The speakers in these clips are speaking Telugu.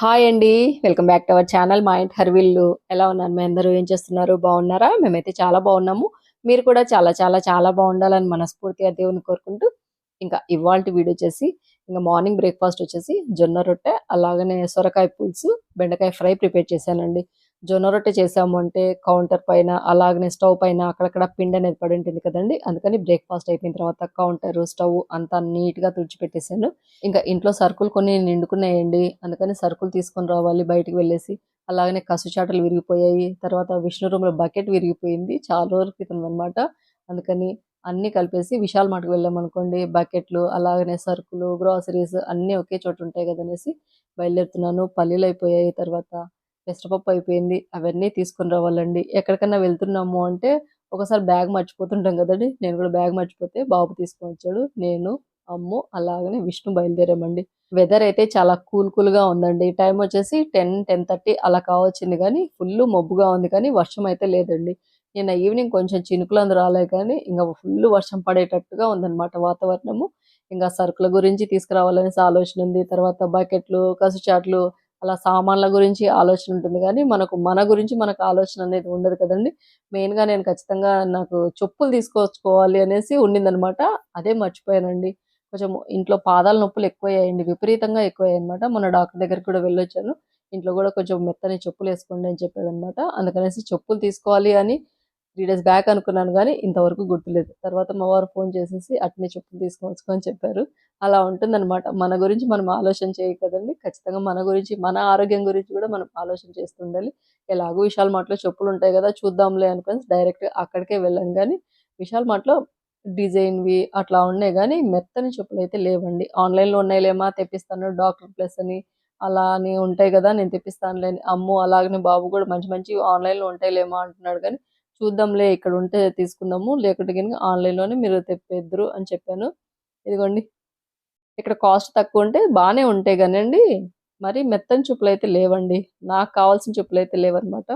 హాయ్ అండి welcome back to our channel మా ఇంటి హర్విల్లు ఎలా ఉన్నారు? మీ అందరూ ఏం చేస్తున్నారు? బాగున్నారా? మేమైతే చాలా బాగున్నాము. మీరు కూడా చాలా చాలా చాలా బాగుండాలని మనస్ఫూర్తిగా దేవుని కోరుకుంటూ ఇంకా ఇవాళ వీడియో వచ్చేసి ఇంకా మార్నింగ్ బ్రేక్ఫాస్ట్ వచ్చేసి జొన్న రొట్టె అలాగనే సొరకాయ పులుసు బెండకాయ ఫ్రై ప్రిపేర్ చేశానండి. జొన్న రొట్టె చేసాము అంటే కౌంటర్ పైన అలాగనే స్టవ్ పైన అక్కడక్కడ పిండి అనేది పడి ఉంటుంది కదండి. అందుకని బ్రేక్ఫాస్ట్ అయిపోయిన తర్వాత కౌంటర్ స్టవ్ అంతా నీట్గా తుడిచిపెట్టేశాను ఇంకా ఇంట్లో సరుకులు కొన్ని నిండుకున్నాయండి. అందుకని సరుకులు తీసుకొని రావాలి బయటికి వెళ్ళేసి. అలాగనే కసుచాటలు విరిగిపోయాయి. తర్వాత విష్ణు రూమ్లో బకెట్ విరిగిపోయింది. చాలా రోజుల క్రితం అనమాట అందుకని అన్ని కలిపేసి విశాల్ మార్ట్కి వెళ్ళాం అనుకోండి. బకెట్లు అలాగనే సరుకులు గ్రాసరీస్ అన్నీ ఒకే చోట ఉంటాయి కదనేసి బయలుదేరుతున్నాను. పల్లీలు అయిపోయాయి తర్వాత. పెసరపప్పు అయిపోయింది అవన్నీ తీసుకొని రావాలండి. ఎక్కడికన్నా వెళ్తున్నాము అంటే ఒకసారి బ్యాగ్ మర్చిపోతుంటాం కదండి. నేను కూడా బ్యాగ్ మర్చిపోతే బాబు తీసుకొని వచ్చాడు నేను అమ్ము అలాగనే విష్ణు బయలుదేరామండి. వెదర్ అయితే చాలా కూల్ కూల్గా ఉందండి. టైం వచ్చేసి టెన్ టెన్ థర్టీ అలా కావచ్చింది కానీ ఫుల్ మబ్బుగా ఉంది కానీ వర్షం అయితే లేదండి. నిన్న ఈవినింగ్ కొంచెం చినుకులు అందు రాలే కానీ ఇంకా ఫుల్ వర్షం పడేటట్టుగా ఉందన్నమాట వాతావరణము. ఇంకా సరుకుల గురించి తీసుకురావాలనేసి ఆలోచన ఉంది. తర్వాత బకెట్లు కసుచాట్లు అలా సామాన్ల గురించి ఆలోచన ఉంటుంది. కానీ మనకు మన గురించి మనకు ఆలోచన అనేది ఉండదు కదండి. మెయిన్గా నేను ఖచ్చితంగా నాకు చెప్పులు తీసుకొచ్చుకోవాలి అనేసి ఉండిందనమాట. అదే మర్చిపోయానండి. కొంచెం ఇంట్లో పాదాల నొప్పులు ఎక్కువయ్యాయండి. విపరీతంగా ఎక్కువయ్యాయి అనమాట మొన్న డాక్టర్ దగ్గరికి కూడా వెళ్ళొచ్చాను. ఇంట్లో కూడా కొంచెం మెత్తని చెప్పులు వేసుకోండి అని చెప్పాడు అనమాట అందుకనేసి చెప్పులు తీసుకోవాలి అని త్రీ డేస్ బ్యాక్ అనుకున్నాను కానీ ఇంతవరకు గుర్తులేదు. తర్వాత మా వారు ఫోన్ చేసేసి అట్నే చెప్పులు తీసుకోవచ్చు అని చెప్పారు. అలా ఉంటుందన్నమాట. మన గురించి మనం ఆలోచన చేయ కదండి. ఖచ్చితంగా మన గురించి మన ఆరోగ్యం గురించి కూడా మనం ఆలోచన చేస్తుండాలి. ఎలాగో విశాల్ మాటలో చెప్పులు ఉంటాయి కదా చూద్దాంలే అనుకొని డైరెక్ట్ అక్కడికే వెళ్ళాం కానీ విశాల్ మాటలో డిజైన్వి అట్లా ఉన్నాయి కానీ మెత్తని చెప్పులు అయితే లేవండి. ఆన్లైన్లో ఉన్నాయిలేమా తెప్పిస్తాను డాక్టర్ ప్లస్ అని అలా అని ఉంటాయి కదా నేను తెప్పిస్తానులే లేని అమ్ము అలాగనే బాబు కూడా మంచి మంచి ఆన్లైన్లో ఉంటాయిలేమో అంటున్నాడు కానీ చూద్దాంలే ఇక్కడ ఉంటే తీసుకుందాము. లేకుంటే కనుక ఆన్లైన్లోనే మీరు తెప్పేద్దరు అని చెప్పాను. ఇదిగోండి. ఇక్కడ కాస్ట్ తక్కువ ఉంటే బాగానే ఉంటాయి కానండి. మరి మెత్తని చెప్పులు అయితే లేవండి. నాకు కావాల్సిన చెప్పులు అయితే లేవన్నమాట.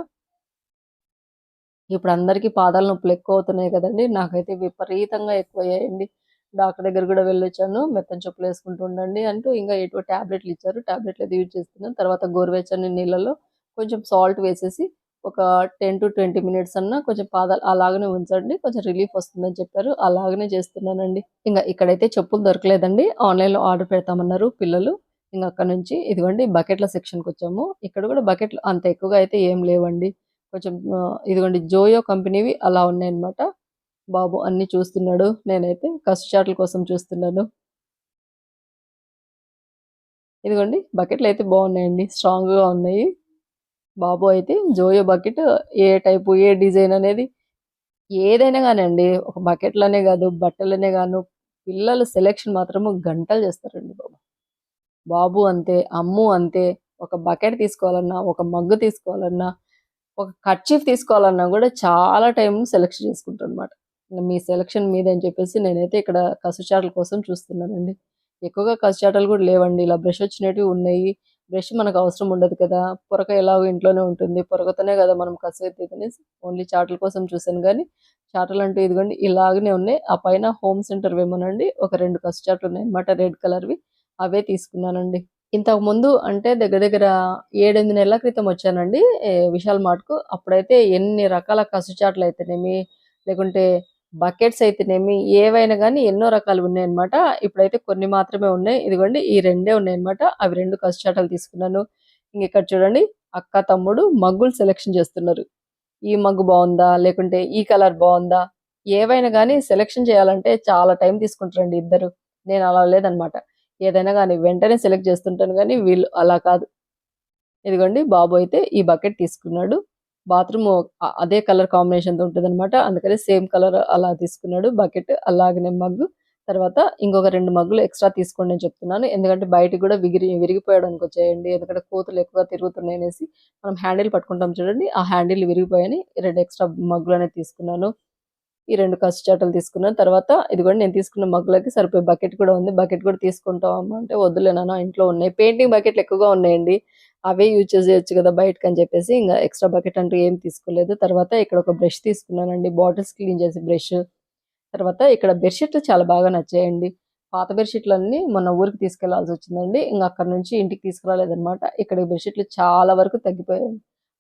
ఇప్పుడు అందరికీ పాదాల నొప్పులు ఎక్కువ అవుతున్నాయి కదండి. నాకైతే విపరీతంగా ఎక్కువయ్యాయండి. డాక్టర్ దగ్గర కూడా వెళ్ళొచ్చాను. మెత్తని చెప్పులు వేసుకుంటూ ఉండండి అంటూ ఇంకా ఎటువంటి టాబ్లెట్లు ఇచ్చారు. టాబ్లెట్లు అయితే యూజ్ చేస్తున్నాను. తర్వాత గోరువెచ్చని నీళ్ళలో కొంచెం సాల్ట్ వేసేసి ఒక టెన్ టు ట్వంటీ మినిట్స్ అన్న కొంచెం పాదాలు అలాగనే ఉంచండి. కొంచెం రిలీఫ్ వస్తుందని చెప్పారు. అలాగనే చేస్తున్నానండి. ఇంకా ఇక్కడైతే చెప్పులు దొరకలేదండి. ఆన్లైన్లో ఆర్డర్ పెడతామన్నారు పిల్లలు. ఇంకా అక్కడ నుంచి ఇదిగోండి బకెట్ల సెక్షన్కి వచ్చాము. ఇక్కడ కూడా బకెట్లు అంత ఎక్కువగా అయితే ఏం లేవండి. కొంచెం ఇదిగోండి జోయో కంపెనీవి అలా ఉన్నాయన్నమాట. బాబు అన్ని చూస్తున్నాడు. నేనైతే కష్టచాట్ల కోసం చూస్తున్నాను. ఇదిగోండి బకెట్లు అయితే బాగున్నాయండి. స్ట్రాంగ్గా ఉన్నాయి. బాబు అయితే జోయో బకెట్ ఏ టైపు ఏ డిజైన్ అనేది ఏదైనా కానండి ఒక బకెట్లోనే కాదు బట్టలనే కాను పిల్లలు సెలెక్షన్ మాత్రము గంటలు చేస్తారండి బాబు. బాబు అంతే అమ్ము అంతే ఒక బకెట్ తీసుకోవాలన్నా ఒక మగ్గు తీసుకోవాలన్నా ఒక కర్చీఫ్ తీసుకోవాలన్నా కూడా చాలా టైం సెలెక్షన్ చేసుకుంటారు అనమాట మీ సెలక్షన్ మీద అని చెప్పేసి నేనైతే ఇక్కడ కసుచాటల కోసం చూస్తున్నానండి. ఎక్కువగా కసుచాటలు కూడా లేవండి ఇలా బ్రష్ వచ్చినవి ఉన్నాయి బ్రష్ మనకు అవసరం ఉండదు కదా. పొరక ఎలాగో ఇంట్లోనే ఉంటుంది. పొరకతోనే కదా మనం కసు ఎత్తేది ఓన్లీ చాటల కోసం చూసాను కానీ చాటలు అంటూ ఇదిగోండి ఇలాగనే ఉన్నాయి. ఆ పైన హోమ్ సెంటర్ వేమోనండి. ఒక రెండు కసు చాటలు ఉన్నాయి. అనమాట రెడ్ కలర్వి. అవే తీసుకున్నానండి. ఇంతకు ముందు అంటే దగ్గర దగ్గర ఏడెనిమిది నెలల క్రితం వచ్చానండి విశాల్ మార్ట్కు అప్పుడైతే ఎన్ని రకాల కసు చాటలు అయితేనేమి లేకుంటే బకెట్స్ అయితేనేమి ఏవైనా కానీ ఎన్నో రకాలు ఉన్నాయన్నమాట. ఇప్పుడైతే కొన్ని మాత్రమే ఉన్నాయి. ఇదిగోండి ఈ రెండే ఉన్నాయన్నమాట. అవి రెండు కష్టాటలు తీసుకున్నాను. ఇంక ఇక్కడ చూడండి అక్క తమ్ముడు మగ్గులు సెలెక్షన్ చేస్తున్నారు. ఈ మగ్గు బాగుందా? లేకుంటే ఈ కలర్ బాగుందా? ఏవైనా కానీ సెలెక్షన్ చేయాలంటే చాలా టైం తీసుకుంటారండి ఇద్దరు. నేను అలా లేదనమాట ఏదైనా కానీ వెంటనే సెలెక్ట్ చేస్తుంటాను కానీ వీళ్ళు అలా కాదు. ఇదిగోండి బాబు అయితే ఈ బకెట్ తీసుకున్నాడు. బాత్రూమ్ అదే కలర్ కాంబినేషన్తో ఉంటుంది అనమాట అందుకని సేమ్ కలర్ అలా తీసుకున్నాడు. బకెట్ అలాగనే మగ్గు. తర్వాత ఇంకొక రెండు మగ్గులు ఎక్స్ట్రా తీసుకోండి అని చెప్తున్నాను. ఎందుకంటే బయట కూడా విగిరి విరిగిపోయడానికి వచ్చాయండి ఎందుకంటే కోతులు ఎక్కువగా తిరుగుతున్నాయి అనేసి మనం హ్యాండిల్ పట్టుకుంటాం చూడండి. ఆ హ్యాండిల్ విరిగిపోయాయని రెండు ఎక్స్ట్రా మగ్గులు అనేది తీసుకున్నాను. ఈ రెండు కష్టచాటలు తీసుకున్నాను తర్వాత కూడా నేను తీసుకున్న మగ్గులకి సరిపోయే బకెట్ కూడా ఉంది. బకెట్ కూడా తీసుకుంటాం అమ్మ అంటే వద్దులే ఇంట్లో ఉన్నాయి. పెయింటింగ్ బకెట్లు ఎక్కువగా ఉన్నాయండి. అవే యూజ్ చేయొచ్చు కదా బయటకు అని చెప్పేసి ఇంకా ఎక్స్ట్రా బకెట్ అంటూ ఏం తీసుకోలేదు. తర్వాత ఇక్కడ ఒక బ్రష్ తీసుకున్నానండి. బాటిల్స్ క్లీన్ చేసే బ్రష్. తర్వాత ఇక్కడ బెడ్షీట్లు చాలా బాగా నచ్చాయండి. పాత బెడ్‌షీట్‌లన్నీ మొన్న ఊరికి తీసుకెళ్ళాల్సి వచ్చిందండి. ఇంకా అక్కడ నుంచి ఇంటికి తీసుకురాలేదనమాట. ఇక్కడ బెడ్‌షీట్‌లు చాలా వరకు తగ్గిపోయాయి.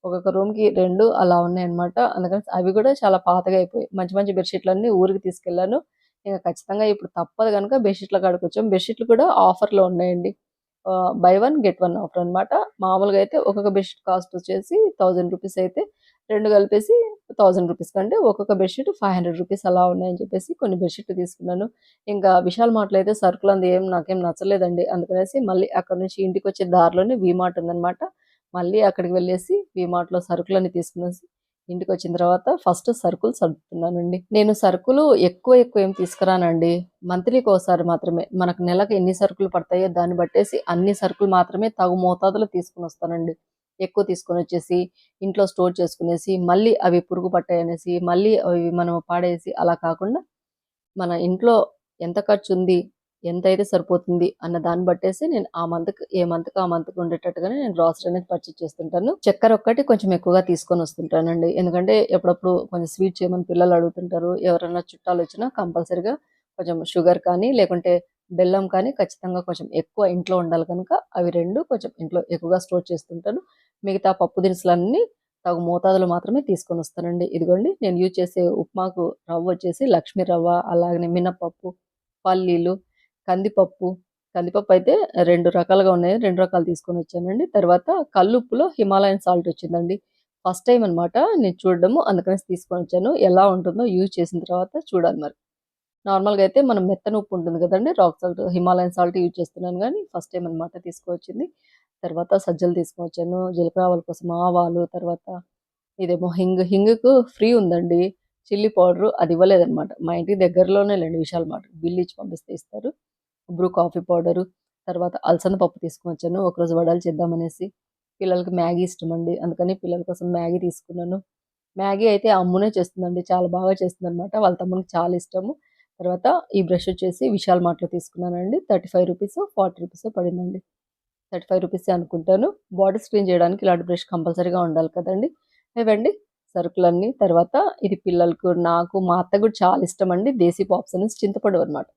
ఒక్కొక్క రూమ్‌కి రెండు అలా ఉన్నాయన్నమాట. అందుకని అవి కూడా చాలా పాతగా అయిపోయాయి. మంచి మంచి బెడ్‌షీట్‌లన్నీ ఊరికి తీసుకెళ్ళాను. ఇంకా ఖచ్చితంగా ఇప్పుడు తప్పదు కనుక బెడ్‌షీట్‌ల కాడికొచ్చాం. బెడ్‌షీట్‌లు కూడా ఆఫర్‌లో ఉన్నాయండి. Buy one get one offer అనమాట. మామూలుగా అయితే ఒక్కొక్క బెడ్‌షీట్ కాస్ట్ వచ్చేసి థౌజండ్ రూపీస్ అయితే రెండు కలిపేసి థౌజండ్ రూపీస్ కంటే ఒక్కొక్క బెడ్‌షీట్ ఫైవ్ హండ్రెడ్ రూపీస్ అలా ఉన్నాయని చెప్పేసి కొన్ని బెడ్‌షీట్‌లు తీసుకున్నాను. ఇంకా విశాల్ మార్ట్‌లో అయితే సరుకులంతా ఏం నాకేం నచ్చలేదండి. అందుకనేసి మళ్ళీ అక్కడి నుంచి ఇంటికొచ్చే దారిలోనే వి మార్ట్ ఉందనమాట. మళ్ళీ అక్కడికి వెళ్ళేసి వి మార్ట్‌లో సరుకులన్నీ తీసుకునేసి ఇంటికొచ్చిన తర్వాత ఫస్ట్ సరుకులు సర్దుతున్నానండి. నేను సరుకులు ఎక్కువ ఎక్కువ ఏం తీసుకురానండి. మంత్లీకోసారి మాత్రమే. మనకు నెలకు ఎన్ని సరుకులు పడతాయో దాన్ని బట్టేసి అన్ని సరుకులు మాత్రమే తగు మోతాదులో తీసుకొనొస్తానండి. ఎక్కువ తీసుకొనొచ్చేసి ఇంట్లో స్టోర్ చేసుకునేసి మళ్ళీ అవి పురుగు పట్టాయనేసి మళ్ళీ అవి మనం పాడేసి అలా కాకుండా మన ఇంట్లో ఎంత ఖర్చు ఉంది ఎంత అయితే సరిపోతుంది అన్న దాన్ని బట్టేసి నేను ఆ మంత్‌కి ఏ మంత్‌కి ఆ మంత్‌కి ఉండేటట్టుగానే నేను గ్రాసరీ అనేది పర్చేజ్ చేస్తుంటాను. చక్కెర ఒక్కటి కొంచెం ఎక్కువగా తీసుకొని వస్తుంటానండి ఎందుకంటే ఎప్పుడప్పుడు కొంచెం స్వీట్ చేయమని పిల్లలు అడుగుతుంటారు. ఎవరైనా చుట్టాలు వచ్చినా కంపల్సరిగా కొంచెం షుగర్ కానీ, లేకుంటే బెల్లం కానీ ఖచ్చితంగా కొంచెం ఎక్కువ ఇంట్లో ఉండాలి కనుక అవి రెండు కొంచెం ఇంట్లో ఎక్కువగా స్టోర్ చేస్తుంటాను. మిగతా పప్పు దినుసులన్నీ తగు మోతాదులో మాత్రమే తీసుకొని వస్తానండి ఇదిగోండి నేను యూజ్ చేసే ఉప్మాకు రవ్వ వచ్చేసి లక్ష్మీ రవ్వ, అలాగనే మినపప్పు, పల్లీలు, కందిపప్పు. కందిపప్పు అయితే రెండు రకాలుగా ఉన్నాయి. రెండు రకాలు తీసుకొని వచ్చానండి తర్వాత కల్లుప్పులో హిమాలయన్ సాల్ట్ వచ్చిందండి. ఫస్ట్ టైం అనమాట నేను చూడడము. అందుకనేసి తీసుకొనొచ్చాను. ఎలా ఉంటుందో యూజ్ చేసిన తర్వాత చూడాలి మరి. నార్మల్‌గా అయితే మనం మెత్తన ఉప్పు ఉంటుంది కదండి rock salt, Himalayan salt use చేస్తున్నాను కానీ ఫస్ట్ టైం అనమాట తీసుకొచ్చింది. తర్వాత సజ్జలు తీసుకొచ్చాను జీలకర్ర కోసం ఆవాలు, తర్వాత ఇదేమో హింగ్. హింగ్‌కు ఫ్రీ ఉందండి. చిల్లీ పౌడరు అది ఇవ్వలేదన్నమాట మా ఇంటికి దగ్గరలోనే లేండి విశాల్ మాట బిల్ ఇచ్చి పంపిస్తే ఇస్తారు. బ్రూ కాఫీ పౌడరు, తర్వాత అలసంద పప్పు తీసుకొనొచ్చాను. ఒకరోజు వడలు చేద్దామనేసి. పిల్లలకి మ్యాగీ ఇష్టం అండి అందుకని పిల్లల కోసం మ్యాగీ తీసుకున్నాను. మ్యాగీ అయితే అమ్మునే చేస్తుందండి. చాలా బాగా చేస్తుందనమాట. వాళ్ళ తమ్మునికి చాలా ఇష్టము. తర్వాత ఈ బ్రష్ వచ్చేసి విశాల్ మార్ట్‌లో తీసుకున్నానండి. Thirty five rupees forty rupees పడిందండి. థర్టీ ఫైవ్ రూపీస్ అనుకుంటాను. బాడీ స్క్రీన్ చేయడానికి ఇలాంటి బ్రష్ కంపల్సరీగా ఉండాలి కదండి ఇవ్వండి సరుకులన్నీ. తర్వాత ఇది పిల్లలకు, నాకు, మా అత్త కూడా చాలా ఇష్టం అండి దేశీ పాప్స్ అనేసి చింతపడు అనమాట.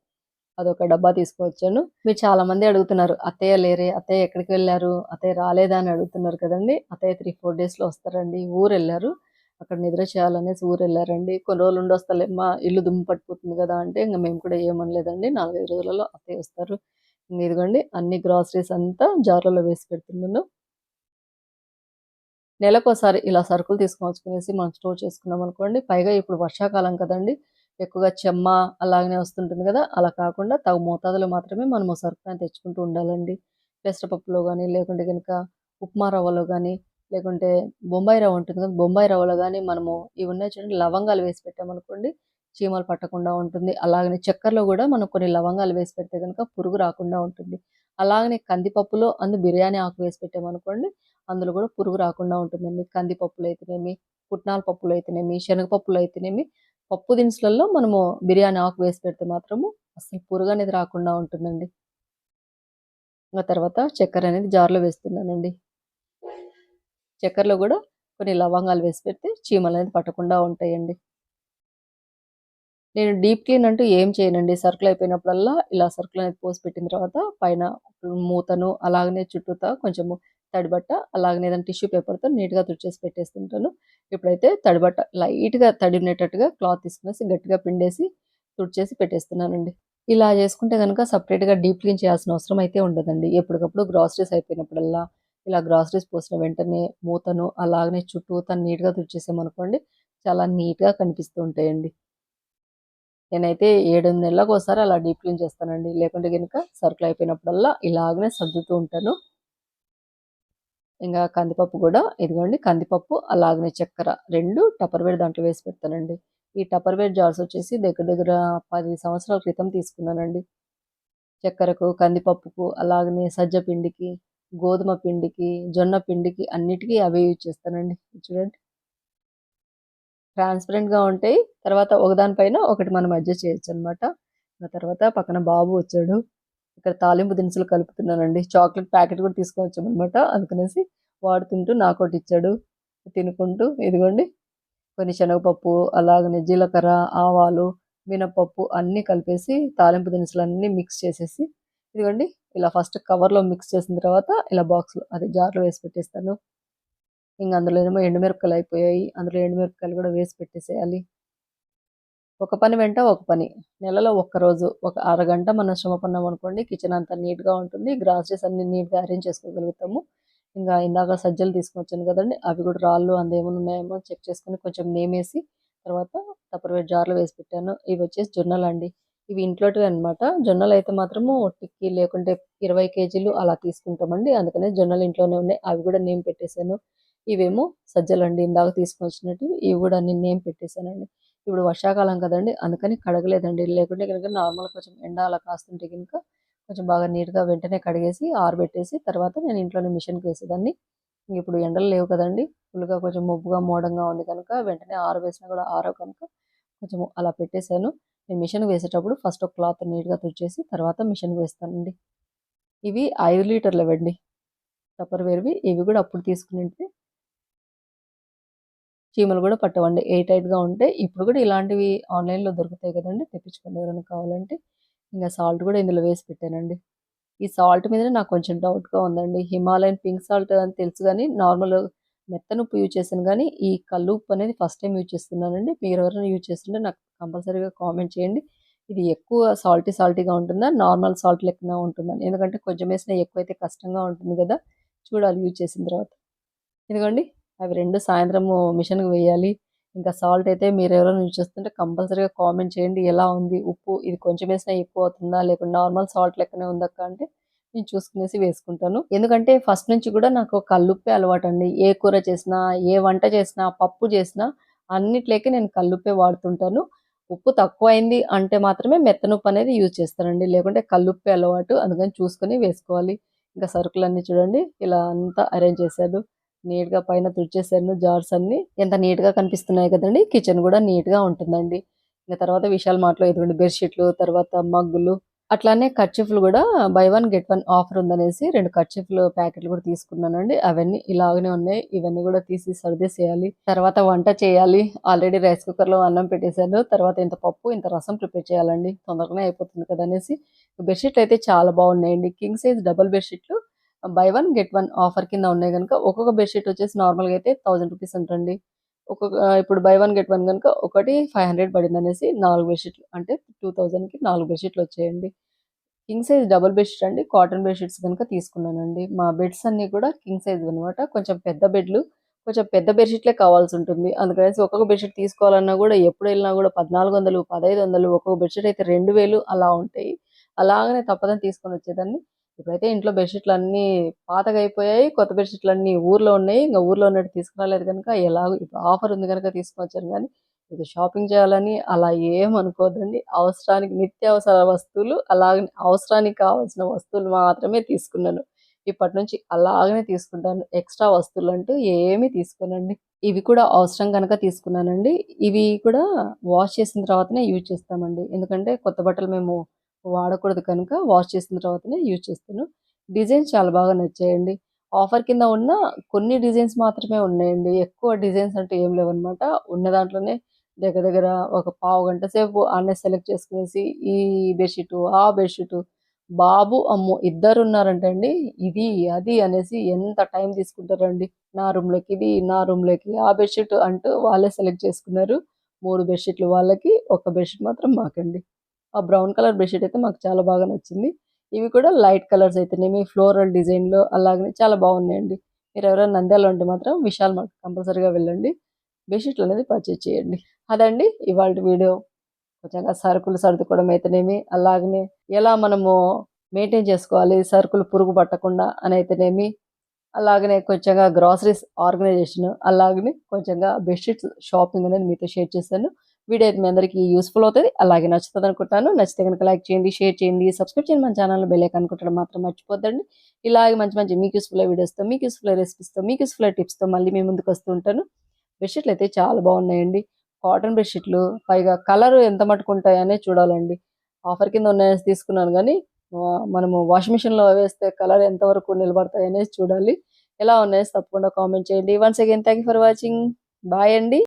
అదొక డబ్బా తీసుకువచ్చాను మీరు చాలా మంది అడుగుతున్నారు. అత్తయ్య లేరే? అత్తయ్య ఎక్కడికి వెళ్ళారు అత్తయ్య రాలేదా? అని అడుగుతున్నారు కదండి అత్తయ్య 3, 4 డేస్‌లో వస్తారండి. ఊరు వెళ్ళారు అక్కడ నిద్ర చేయాలనేసి ఊరు వెళ్ళారండి కొన్ని రోజులు ఉండొస్తాలేమ్మా ఇల్లు దుమ్ము పట్టిపోతుంది కదా అంటే ఇంకా మేము కూడా ఏమనలేదండి. 4, 5 రోజులలో అత్తయ్య వస్తారు. ఇదిగోండి అన్ని గ్రాసరీస్ అంతా జార్లలో వేసి పెడుతున్నాను. నెలకోసారి ఇలా సరుకులు తీసుకొనొచ్చుకునేసి మనం స్టోర్ చేసుకున్నాం అనుకోండి పైగా ఇప్పుడు వర్షాకాలం కదండి ఎక్కువగా చెమ్మ అలాగనే వస్తుంటుంది కదా అలా కాకుండా తగు మోతాదులో మాత్రమే మనము సరుకులను తెచ్చుకుంటూ ఉండాలండి. పెసరపప్పులో కానీ లేకుంటే కనుక ఉప్మా రవ్వలో కానీ లేకుంటే బొంబాయి రవ్వ ఉంటుంది కదా! బొంబాయి రవ్వలో కానీ మనము ఇవి ఉన్నాయి చూడండి లవంగాలు వేసి పెట్టామనుకోండి చీమలు పట్టకుండా ఉంటుంది. అలాగనే చక్కెరలో కూడా మనం కొన్ని లవంగాలు వేసి పెడితే కనుక పురుగు రాకుండా ఉంటుంది. అలాగనే కందిపప్పులో అందు బిర్యానీ ఆకు వేసి పెట్టామనుకోండి అందులో కూడా పురుగు రాకుండా ఉంటుందండి. కందిపప్పులు అయితేనేమి, పుట్నాల పప్పులు అయితేనేమి, శనగపప్పులు అయితేనేమి, పప్పు దినుసులలో మనము బిర్యానీ ఆకు వేసి పెడితే మాత్రము అస్సలు పురుగనేది రాకుండా ఉంటుందండి. ఇంకా తర్వాత చక్కెర అనేది జార్‌లో వేస్తున్నానండి. చక్కెరలో కూడా కొన్ని లవంగాలు వేసి పెడితే చీమలు అనేది పట్టకుండా ఉంటాయండి. నేను డీప్ క్లీన్ అంటూ ఏం చేయనండి. సరుకులయిపోయినప్పుడల్లా ఇలా సరుకులనేది పోసి పెట్టిన తర్వాత పైన మూతను అలాగనే చుట్టూతా కొంచెము తడిబట్ట అలాగనే ఏదైనా టిష్యూ పేపర్‌తో నీట్‌గా తుడిచేసి పెట్టేస్తుంటాను. ఇప్పుడైతే తడిబట్ట లైట్‌గా తడినేటట్టుగా క్లాత్ తీసుకునేసి గట్టిగా పిండేసి తుడిచేసి పెట్టేస్తున్నానండి. ఇలా చేసుకుంటే కనుక సపరేట్గా డీప్ క్లీన్ చేయాల్సిన అవసరం అయితే ఉండదండి. ఎప్పటికప్పుడు గ్రాసరీస్ అయిపోయినప్పుడల్లా ఇలా గ్రాసరీస్ పోసిన వెంటనే మూతను అలాగనే చుట్టూ తను నీట్‌గా తుడిచేసామనుకోండి చాలా నీట్‌గా కనిపిస్తూ ఉంటాయండి. నేనైతే ఏడు నెలలకు ఒకసారి అలా డీప్ క్లీన్ చేస్తానండి. లేకుంటే గనుక అయిపోయినప్పుడల్లా ఇలాగనే సర్దుతూ ఉంటాను. ఇంకా కందిపప్పు కూడా ఇదిగోండి కందిపప్పు అలాగనే చక్కెర రెండు టపర్‌వేర్ దాంట్లో వేసి పెడతానండి. ఈ టపర్‌వేర్ జార్స్ వచ్చేసి దగ్గర దగ్గర పది సంవత్సరాల క్రితం తీసుకున్నానండి. చక్కెరకు, కందిపప్పుకు, అలాగనే సజ్జ పిండికి, గోధుమ పిండికి, జొన్న పిండికి అన్నిటికి అవే యూజ్ చేస్తానండి. చూడండి. ట్రాన్స్‌పరెంట్‌గా ఉంటాయి. తర్వాత ఒకదానిపైన ఒకటి మనం అడ్జస్ట్ చేయొచ్చనమాట. ఆ తర్వాత పక్కన బాబు వచ్చాడు. ఇక్కడ తాలింపు దినుసులు కలుపుతున్నానండి. చాక్లెట్ ప్యాకెట్ కూడా తీసుకొనొచ్చామనమాట. అందుకనేసి వాడు తింటూ ఇచ్చాడు. తినుకుంటూ ఇదిగోండి. కొన్ని శనగపప్పు, అలాగనే జీలకర్ర, ఆవాలు, మినపప్పు అన్నీ కలిపేసి తాలింపు దినుసులు అన్నీ మిక్స్ చేసేసి ఇదిగోండి. ఇలా ఫస్ట్ కవర్లో మిక్స్ చేసిన తర్వాత ఇలా బాక్స్లో అది జార్లో వేసి పెట్టేస్తాను. ఇంకా అందులో ఏమో ఎండుమిరపకాయలు అయిపోయాయి. అందులో ఎండుమిరపకాయలు కూడా వేసి పెట్టేసేయాలి. ఒక పని వెంట ఒక పని. నెలలో ఒక్క రోజు ఒక అరగంట మనం శ్రమ పన్నాం అనుకోండి కిచెన్ అంతా నీట్గా ఉంటుంది గ్రాసరీస్ అన్ని నీట్గా అరేంజ్ చేసుకోగలుగుతాము. ఇంకా ఇందాక సజ్జలు తీసుకొచ్చాను కదండి అవి కూడా రాళ్ళు అందేమైనా ఉన్నాయేమో చెక్ చేసుకుని కొంచెం నేమేసి తర్వాత తప్పరవేట్ జార్లు వేసి పెట్టాను. ఇవి వచ్చేసి జొన్నలు అండి. ఇవి ఇంట్లోటివి అనమాట జొన్నలు అయితే మాత్రము టిక్కి లేకుంటే ఇరవై కేజీలు అలా తీసుకుంటామండి. అందుకనే జొన్నలు ఇంట్లోనే ఉన్నాయి. అవి కూడా నేమ్ పెట్టేశాను. ఇవేమో సజ్జలండి ఇందాక తీసుకొచ్చినట్టు ఇవి కూడా నేను నేమ్ పెట్టేశానండి. ఇప్పుడు వర్షాకాలం కదండి. అందుకని కడగలేదండి. లేకుంటే కనుక నార్మల్ కొంచెం ఎండ అలా కాస్తుంటే కనుక కొంచెం బాగా నీట్గా వెంటనే కడిగేసి ఆరబెట్టేసి తర్వాత నేను ఇంట్లోనే మిషన్కి వేసేదాన్ని. ఇప్పుడు ఎండలు లేవు కదండి. ఫుల్గా కొంచెం మబ్బుగా మోడంగా ఉంది కనుక వెంటనే ఆరవేసినా కూడా ఆరో కనుక కొంచెం అలా పెట్టేశాను. నేను మిషన్ వేసేటప్పుడు ఫస్ట్ ఒక క్లాత్ నీట్గా తుడిచేసి తర్వాత మిషన్ వేస్తానండి. ఇవి ఐదు లీటర్లు ఇవ్వండి టప్పర్ వేరువి ఇవి కూడా అప్పుడు తీసుకునేవి చీమలు కూడా పట్టవండి. ఏ టైట్గా ఉంటే ఇప్పుడు కూడా ఇలాంటివి ఆన్లైన్లో దొరుకుతాయి కదండి. తెప్పించుకోండి ఎవరైనా కావాలంటే. ఇంకా సాల్ట్ కూడా ఇందులో వేసి పెట్టానండి. ఈ సాల్ట్ మీదనే నాకు కొంచెం డౌట్గా ఉందండి. హిమాలయన్ పింక్ సాల్ట్ అని తెలుసు కానీ నార్మల్ మెత్తన ఉప్పు యూజ్ చేశాను కానీ ఈ కల్లు ఉప్పు అనేది ఫస్ట్ టైం యూజ్ చేస్తున్నానండి. మీరు ఎవరైనా యూజ్ చేస్తుంటే నాకు కంపల్సరీగా కామెంట్ చేయండి. ఇది ఎక్కువ సాల్టీ సాల్టీగా ఉంటుందా? నార్మల్ సాల్ట్ లెక్కన ఉంటుందా? ఎందుకంటే కొంచెం వేసినా ఎక్కువైతే కష్టంగా ఉంటుంది కదా. చూడాలి యూజ్ చేసిన తర్వాత. ఎందుకండి అవి రెండు సాయంత్రము మిషన్కి వేయాలి. ఇంకా సాల్ట్ అయితే మీరు ఎవరైనా యూజ్ చేస్తుంటే కంపల్సరీగా కామెంట్ చేయండి. ఎలా ఉంది? ఉప్పు ఇది కొంచెం వేసినా ఎక్కువ అవుతుందా? లేకుంటే నార్మల్ సాల్ట్ లెక్కనే ఉందక్క అంటే నేను చూసుకునేసి వేసుకుంటాను. ఎందుకంటే ఫస్ట్ నుంచి కూడా నాకు కల్లుప్పే అలవాటు అండి ఏ కూర చేసినా ఏ వంట చేసినా పప్పు చేసినా అన్నిట్లోకి నేను కల్లుప్పే వాడుతుంటాను. ఉప్పు తక్కువైంది అంటే మాత్రమే మెత్తనుప్పు అనేది యూజ్ చేస్తానండి. లేకుంటే కల్లుప్పే అలవాటు అందుకని చూసుకొని వేసుకోవాలి. ఇంకా సరుకులన్నీ చూడండి. ఇలా అంతా అరేంజ్ నీట్గా పైన తుడిచేసాను జార్స్ అన్ని. ఎంత నీట్గా కనిపిస్తున్నాయి కదండి. కిచెన్ కూడా నీట్గా ఉంటుందండి. ఇంకా తర్వాత విశాల్ మాటలో ఇదిగోండి బెడ్షీట్లు తర్వాత మగ్గులు అట్లానే కర్చీఫ్లు కూడా buy one get one offer ఉందనేసి రెండు కర్చీఫ్లు ప్యాకెట్లు కూడా తీసుకున్నానండి. అవన్నీ ఇలాగనే ఉన్నాయి. ఇవన్నీ కూడా తీసి సర్దేసేయాలి. తర్వాత వంట చేయాలి. ఆల్రెడీ రైస్ కుక్కర్లో అన్నం పెట్టేశాను. తర్వాత ఇంత పప్పు ఇంత రసం ప్రిపేర్ చేయాలండి. తొందరగానే అయిపోతుంది కదా అనేసి. బెడ్షీట్లు అయితే చాలా బాగున్నాయండి. కింగ్ సైజ్ డబుల్ బెడ్షీట్లు buy one get one offer కింద ఉన్నాయి కనుక ఒక్కొక్క బెడ్షీట్ వచ్చేసి నార్మల్గా అయితే థౌజండ్ రూపీస్ అంటండి. ఒక్కొక్క ఇప్పుడు బై వన్ గెట్ వన్ కనుక ఒకటి ఫైవ్ హండ్రెడ్ పడింది అనేసి నాలుగు బెడ్షీట్లు అంటే టూ థౌజండ్కి నాలుగు బెడ్షీట్లు వచ్చేయండి. కింగ్ సైజ్ డబుల్ బెడ్షీట్ అండి కాటన్ బెడ్షీట్స్ కనుక తీసుకున్నానండి. మా బెడ్స్ అన్నీ కూడా కింగ్ సైజ్ అనమాట కొంచెం పెద్ద బెడ్లు కొంచెం పెద్ద బెడ్షీట్లే కావాల్సి ఉంటుంది. అందుకనేసి ఒక్కొక్క బెడ్షీట్ తీసుకోవాలన్నా కూడా ఎప్పుడు వెళ్ళినా కూడా పద్నాలుగు వందలు పదహైదు వందలు ఒక్కొక్క బెడ్షీట్ అయితే రెండు వేలు అలా ఉంటాయి. అలాగనే తప్పదని తీసుకొని వచ్చేదాన్ని. ఇప్పుడైతే ఇంట్లో బెడ్షీట్లు అన్నీ పాతగా అయిపోయాయి కొత్త బెడ్షీట్లు అన్నీ ఊర్లో ఉన్నాయి. ఇంకా ఊర్లో ఉన్నట్టు తీసుకురాలేదు కనుక ఎలాగో ఇప్పుడు ఆఫర్ ఉంది కనుక తీసుకొచ్చాను కానీ ఇది షాపింగ్ చేయాలని అలా ఏమనుకోదండి అవసరానికి నిత్యావసర వస్తువులు అలాగే అవసరానికి కావాల్సిన వస్తువులు మాత్రమే తీసుకున్నాను. ఇప్పటి నుంచి అలాగనే తీసుకుంటాను. ఎక్స్ట్రా వస్తువులు అంటూ ఏమీ తీసుకోనండి. ఇవి కూడా అవసరం కనుక తీసుకున్నానండి. ఇవి కూడా వాష్ చేసిన తర్వాతనే యూజ్ చేస్తామండి. ఎందుకంటే కొత్త బట్టలు మేము వాడకూడదు కనుక వాష్ చేసిన తర్వాతనే యూజ్ చేస్తాను. డిజైన్స్ చాలా బాగా నచ్చాయండి. ఆఫర్ కింద ఉన్న కొన్ని డిజైన్స్ మాత్రమే ఉన్నాయండి. ఎక్కువ డిజైన్స్ అంటే ఏం లేవన్నమాట. ఉన్న దాంట్లోనే దగ్గర దగ్గర ఒక పావు గంట సేపు ఆనే సెలెక్ట్ చేసుకునేసి ఈ బెడ్షీటు ఆ బెడ్షీటు బాబు అమ్ము ఇద్దరు ఉన్నారంటండి ఇది అది అనేసి ఎంత టైం తీసుకుంటారండి? నా రూమ్లోకి ఇది నా రూమ్లోకి ఆ బెడ్షీట్ అంటూ వాళ్ళే సెలెక్ట్ చేసుకున్నారు. మూడు బెడ్షీట్లు వాళ్ళకి ఒక బెడ్షీట్ మాత్రం మాకండి. ఆ బ్రౌన్ కలర్ బెడ్షీట్ అయితే మాకు చాలా బాగా నచ్చింది. ఇవి కూడా లైట్ కలర్స్ అయితేనేమి ఫ్లోరల్ డిజైన్లో అలాగనే చాలా బాగున్నాయండి. మీరు ఎవరైనా నంద్యాల ఉంటే మాత్రం విశాల్ మార్ట్ కంపల్సరీగా వెళ్ళండి. బెడ్షీట్లు అనేది పర్చేజ్ చేయండి. అదండి ఇవాళ వీడియో. కొంచెంగా సరుకులు సర్దుకోవడం అయితేనేమి అలాగనే ఎలా మనము మెయింటైన్ చేసుకోవాలి సరుకులు పురుగు పట్టకుండా అని అయితేనేమి అలాగనే కొంచెంగా గ్రాసరీస్ ఆర్గనైజేషన్ అలాగనే కొంచెంగా బెడ్షీట్స్ షాపింగ్ అనేది మీతో షేర్ చేశాను. వీడియో అయితే మీ అందరికీ యూస్ఫుల్ అవుతుంది. అలాగే నచ్చుతుంది అనుకుంటాను. నచ్చితే కనుక లైక్ చేయండి షేర్ చేయండి సబ్స్క్రైబ్ చేయండి. మన ఛానల్ బెల్లైక్ అనుకుంటాడు మాత్రం మర్చిపోద్దండి. ఇలాగే మంచి మంచి మీకు యూస్ఫుల్ వీడియోస్తో మీకు యూస్ఫుల్ రెసిపీస్తో మీకు యూస్ఫుల్ టిప్స్తో మళ్ళీ మేము ముందుకు వస్తూ ఉంటాను. బెడ్షీట్లు అయితే చాలా బాగున్నాయండి. కాటన్ బెడ్షీట్లు పైగా కలర్ ఎంత మట్టుకుంటాయనే చూడాలండి. ఆఫర్ కింద ఉన్నాయని తీసుకున్నాను కానీ మనము వాషింగ్ మిషన్లో వేస్తే కలర్ ఎంతవరకు నిలబడతాయి చూడాలి. ఎలా ఉన్నాయో తప్పకుండా కామెంట్ చేయండి. Once again thank for watching bye అండి.